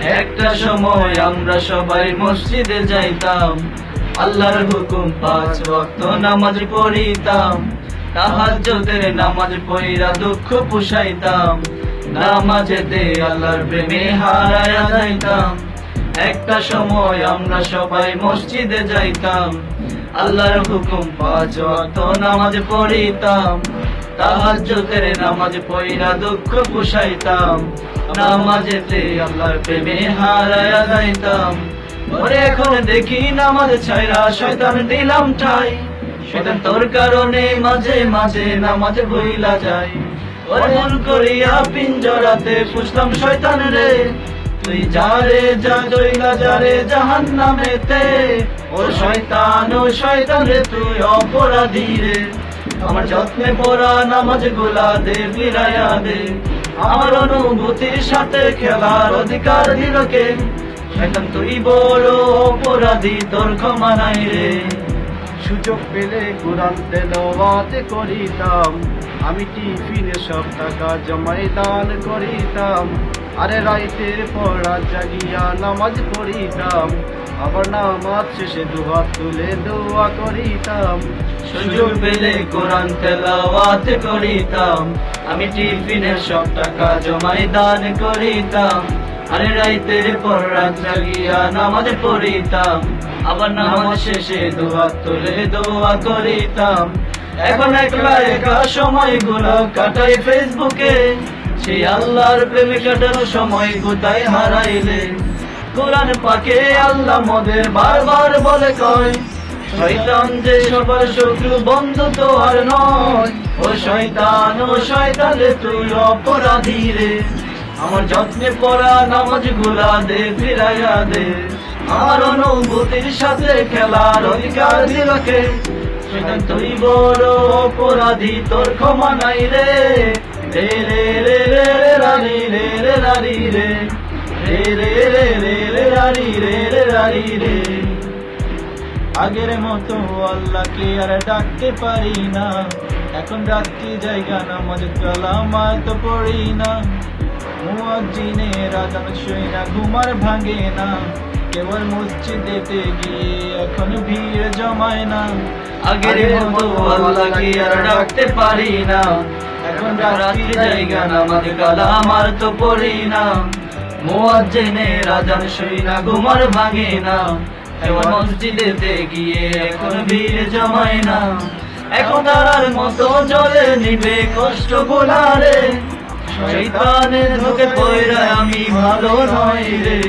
একটা সময় আমরা সবাই মসজিদে যাইতাম। আল্লাহর হুকুম, পাঁচ ওয়াক্ত নামাজ পড়িতাম। তাহাজ্জুদের নামাজ পড়িরা দুঃখ পুষাইতাম। নামাজেতে আল্লাহর প্রেমে হারায়া যাইতাম। একটা সময় আমরা সবাই মসজিদে যাইতাম। আল্লাহর হুকুম, পাঁচ ওয়াক্ত নামাজ পড়িতাম। তাহাজ্জুদের নামাজ পড়িরা দুঃখ পুষাইতাম। নামাজেতে আল্লাহর প্রেমে হারায়া যাইতাম। ওরে এখন দেখি নামাজ ছাইরা শয়তান দিলাম ঠাই। শয়তান তোর কারণে মাঝে মাঝে নামাজ ভুইলা যায়। ওরে মন করিয়া পিঞ্জরাতে পুষলাম শয়তান রে। তুই যা রে যা জইলা যা রে জাহান নামেতে ও শয়তান ও শয়তান রে, তুই অপরাধী রে। আমার যত্নে পড়া নামাজগুলা দে ফিরাইয়া দে। আমার অনুভূতির সাথে খেলার অধিকার দিলকে শয়তান তুই বড় অপরাধী, তোর ক্ষমা নাই রে। সুযোগ পেলে কোরআন তেলাওয়াত করিতাম। আমি টিফিনে সব টাকা জমাই দান করিতাম। আরে রাইতের পড়া জাগিয়া নামাজ পড়িতাম। আবার নামাজ শেষে দুহাত তুলে দোয়া করিতাম। সুযোগ পেলে কোরআন তেলাওয়াত করিতাম। আমি টিফিনের সব টাকা জমাই দান করিতাম। আরে রাইতের পর রাত জাগিয়া নামাজ পড়িতাম। আবার নামাজ শেষে দোয়া তুলে দোয়া করিতাম। এখন একলা একা সময়গুলো কাটাই ফেসবুকে সেই আল্লাহর প্রেমে কাটানো সময় কোথায় হারাইলে? কোরআন পাকে আল্লাহ মোদের বারবার বলে কয়, শয়তান যে সবার শত্রু বন্ধু তো আর নয়, ও শয়তান ও শয়তান তুই অপরাধী রে। আমার যত্নে পড়া নামাজগুলা দে, ফিরাইয়া দে। আমার অনুভূতির সাথে খেলার অধিকার দিলকে শয়তান তুই বড় অপরাধী, তোর ক্ষমা নাই রে। রে রে রে রে রে, রানি, রে রে, রানি, রে। রে রে রে রে রে রানি রে রে রানি রে আগের মতো আল্লাহকে আর ডাকতে পারি না এখন রাত্রি জায়গা না নামাজ কালাম তো পড়ি না মুয়াজ্জিনের আজান শুই না ঘুমার ভাঙে না কেবল মসজিদেতে গিয়ে এখন ভিড় জমায় না আগের মতো আল্লাহকে আর ডাকতে পারি না এখন রাত্রি জায়গা নামাজ কালাম আর তো পড়ি না মুয়াজ্জিনের আজান শুই না ঘুমার ভাঙে না এবার মসজিদেতে গিয়ে এখন ভিড় জমায় না এখন তারার মতো জলে নিবে কষ্ট গোলারে শৈতানের ধোকে পয়রা আমি ভালো নয় রে।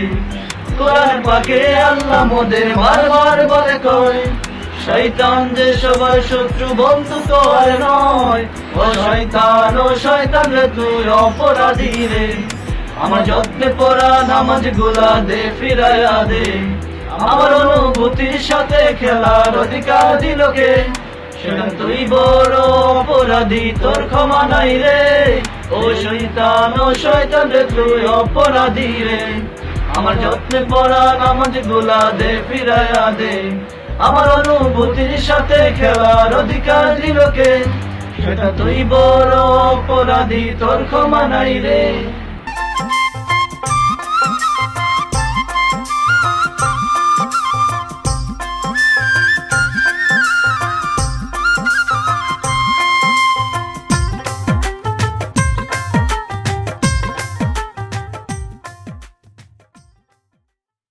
কোরআন পাকে আল্লাহ মোদের বারবার বলে কয় শৈতান যে সবার শত্রু বন্ধু তো নয়। ও শয়তান ও শয়তান রে, তুই অপরাধী রে। আমার যত্নে পড়া নামাজগুলা দে ফিরাইয়া দে আমার অনুভূতির সাথে খেলার অধিকার দিলকে সেটা তুই বড় অপরাধী, তোর ক্ষমা নাই রে। ও শৈতান ও শৈতান রে, তুই অপরাধী রে। আমার যত্নে পড়া নামাজগুলা দে ফিরাইয়া দে আমার অনুভূতির সাথে খেলার অধিকার দিলকে সেটা তুই বড় অপরাধী, তোর ক্ষমা নাই রে।